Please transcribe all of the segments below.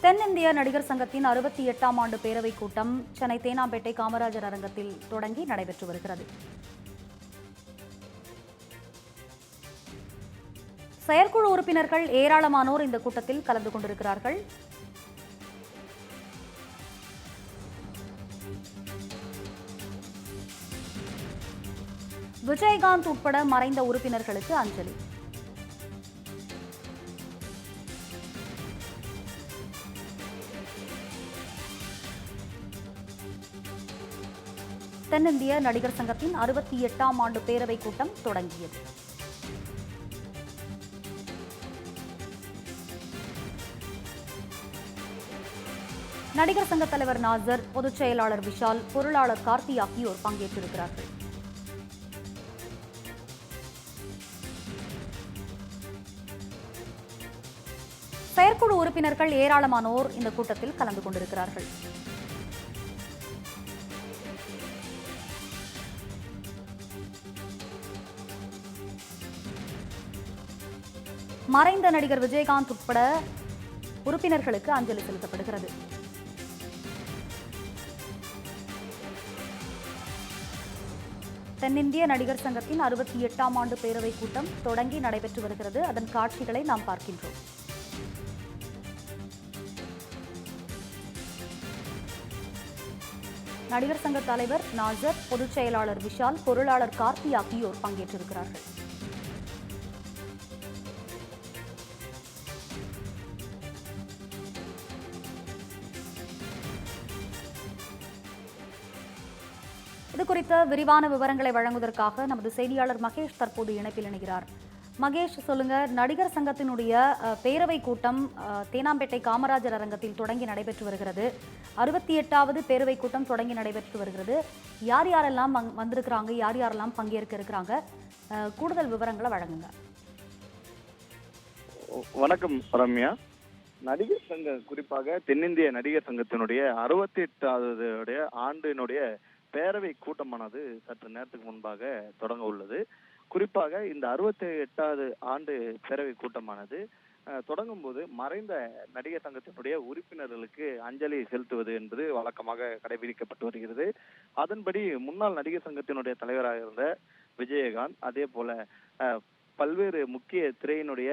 தென்னிந்திய நடிகர் சங்கத்தின் அறுபத்தி எட்டாம் ஆண்டு பேரவைக் கூட்டம் சென்னை தேனாம்பேட்டை காமராஜர் அரங்கத்தில் தொடங்கி நடைபெற்று வருகிறது. செயற்குழு உறுப்பினர்கள் ஏராளமானோர் இந்த கூட்டத்தில் கலந்து கொண்டிருக்கிறார்கள். விஜயகாந்த் உட்பட மறைந்த உறுப்பினர்களுக்கு அஞ்சலி. தென்னிந்திய நடிகர் சங்கத்தின் அறுபத்தி எட்டாம் ஆண்டு பேரவைக் கூட்டம் தொடங்கியது. நடிகர் சங்க தலைவர் நாசர் பொதுச் செயலாளர் விஷால் பொருளாளர் கார்த்தி ஆகியோர் பங்கேற்றிருக்கிறார்கள். செயற்குழு உறுப்பினர்கள் ஏராளமானோர் இந்த கூட்டத்தில் கலந்து கொண்டிருக்கிறார்கள். மறைந்த நடிகர் விஜயகாந்த் உட்பட உறுப்பினர்களுக்கு அஞ்சலி செலுத்தப்படுகிறது. தென்னிந்திய நடிகர் சங்கத்தின் அறுபத்தி எட்டாம் ஆண்டு பேரவைக் கூட்டம் தொடங்கி நடைபெற்று வருகிறது. அதன் காட்சிகளை நாம் பார்க்கின்றோம். நடிகர் சங்க தலைவர் நாசர் பொதுச் செயலாளர் விஷால் பொருளாளர் கார்த்தி ஆகியோர் பங்கேற்றிருக்கிறார்கள். இது குறித்த விரிவான விவரங்களை வழங்குவதற்காக நமது செய்தியாளர் மகேஷ் தற்போது இணைப்பில் இணைகிறார். மகேஷ் சொல்லுங்க. நடிகர் சங்கத்தினுடைய பேரவை கூட்டம் தேனாம்பேட்டை காமராஜர் அரங்கத்தில் தொடங்கி நடைபெற்று வருகிறது. அறுபத்தி எட்டாவது பேரவை கூட்டம் தொடங்கி நடைபெற்று வருகிறது. யார் யாரெல்லாம் வந்திருக்கிறாங்க? யார் யாரெல்லாம் பங்கேற்க இருக்கிறாங்க? கூடுதல் விவரங்களை வழங்குங்க. வணக்கம் ரம்யா. நடிகர் சங்க குறிப்பாக தென்னிந்திய நடிகர் சங்கத்தினுடைய அறுபத்தி எட்டாவது ஆண்டினுடைய பேரவை கூட்டமானது சற்று நேரத்துக்கு முன்பாக தொடங்க உள்ளது. குறிப்பாக இந்த அறுபத்தி எட்டாவது ஆண்டு பேரவை கூட்டமானது தொடங்கும் போது மறைந்த நடிகர் சங்கத்தினுடைய உறுப்பினர்களுக்கு அஞ்சலி செலுத்துவது என்பது வழக்கமாக கடைபிடிக்கப்பட்டு வருகிறது. அதன்படி முன்னாள் நடிகர் சங்கத்தினுடைய தலைவராக இருந்த விஜயகாந்த் அதே போல முக்கிய திரையினுடைய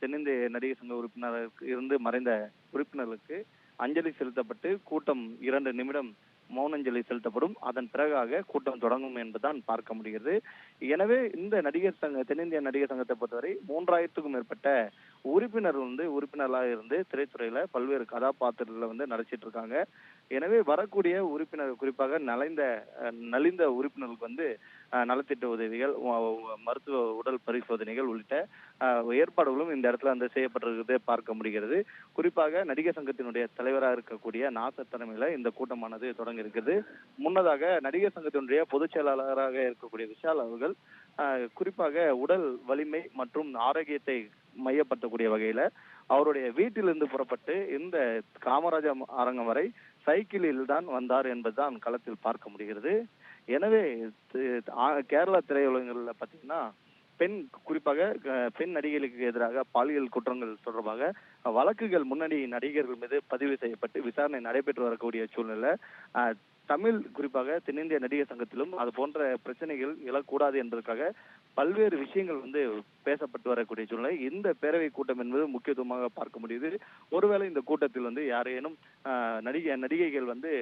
தென்னிந்திய நடிகர் சங்க உறுப்பினருக்கு இருந்து மறைந்த உறுப்பினர்களுக்கு அஞ்சலி செலுத்தப்பட்டு கூட்டம் இரண்டு நிமிடம் மௌனஞ்சலி செலுத்தப்படும். அதன் பிறகாக கூட்டம் தொடங்கும் என்பதுதான் பார்க்க முடிகிறது. எனவே இந்த நடிகர் சங்க தென்னிந்திய நடிகர் சங்கத்தை பொறுத்தவரை மூன்றாயிரத்துக்கும் மேற்பட்ட உறுப்பினர் வந்து உறுப்பினர்களாக இருந்து திரைத்துறையில பல்வேறு கதாபாத்திரத்துல வந்து நடிச்சிட்டு இருக்காங்க. எனவே வரக்கூடிய உறுப்பினர் குறிப்பாக நலைந்த நலிந்த உறுப்பினர்களுக்கு வந்து நலத்திட்ட உதவிகள் மருத்துவ உடல் பரிசோதனைகள் உள்ளிட்ட ஏற்பாடுகளும் இந்த இடத்துல வந்து செய்யப்பட்டிருக்கிறது பார்க்க முடிகிறது. குறிப்பாக நடிகர் சங்கத்தினுடைய தலைவராக இருக்கக்கூடிய நாசர் தலைமையில இந்த கூட்டமானது தொடங்கி இருக்குது முன்னதாக நடிகர் சங்கத்தினுடைய பொதுச் செயலாளராக இருக்கக்கூடிய விஷால் அவர்கள் குறிப்பாக உடல் வலிமை மற்றும் ஆரோக்கியத்தை மையப்படுத்தக்கூடிய வகையில அவருடைய வீட்டிலிருந்து புறப்பட்டு இந்த காமராஜர் அரங்கம் வரை சைக்கிளில் தான் வந்தார் என்பதுதான் களத்தில் பார்க்க முடிகிறது. எனவே ஆ- கேரளா திரையுலகங்களில் பாத்தீங்கன்னா பெண் குறிப்பாக பெண் நடிகைகளுக்கு எதிராக பாலியல் குற்றங்கள் தொடர்பாக வழக்குகள் முன்னணி நடிகர்கள் மீது பதிவு செய்யப்பட்டு விசாரணை நடைபெற்று வரக்கூடிய சூழ்நிலை தமிழ் குறிப்பாக தென்னிந்திய நடிகர் சங்கத்திலும் அது போன்ற பிரச்சனைகள் எழக்கூடாது என்பதற்காக பல்வேறு விஷயங்கள் வந்து பேசப்பட்டு வரக்கூடிய சூழ்நிலை. இந்த பேரவை கூட்டம் என்பது முக்கியத்துவமாக பார்க்க முடியுது. ஒருவேளை இந்த கூட்டத்தில் வந்து யாரேனும் நடிகை நடிகைகள் வந்து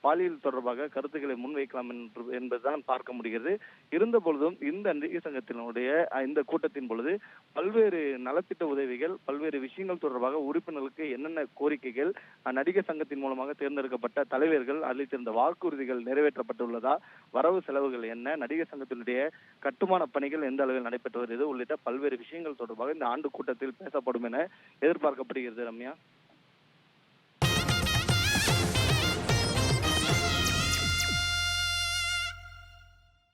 பாலியல் தொடர்பாக கருத்துக்களை முன்வைக்கலாம் என்று என்பதுதான் பார்க்க முடிகிறது. இருந்த பொழுதும் இந்த நடிகை சங்கத்தினுடைய இந்த கூட்டத்தின் பொழுது பல்வேறு நலத்திட்ட உதவிகள் பல்வேறு விஷயங்கள் தொடர்பாக உறுப்பினர்களுக்கு என்னென்ன கோரிக்கைகள் நடிகர் சங்கத்தின் மூலமாக தேர்ந்தெடுக்கப்பட்ட தலைவர்கள் அளித்திருந்த வாக்குறுதிகள் நிறைவேற்றப்பட்டுள்ளதா வரவு செலவுகள் என்ன நடிகர் சங்கத்தினுடைய கட்டுமான பணிகள் எந்த அளவில் நடைபெற்று வருகிறது உள்ளிட்ட பல்வேறு விஷயங்கள் தொடர்பாக இந்த ஆண்டு கூட்டத்தில் பேசப்படும் என எதிர்பார்க்கப்படுகிறது ரம்யா.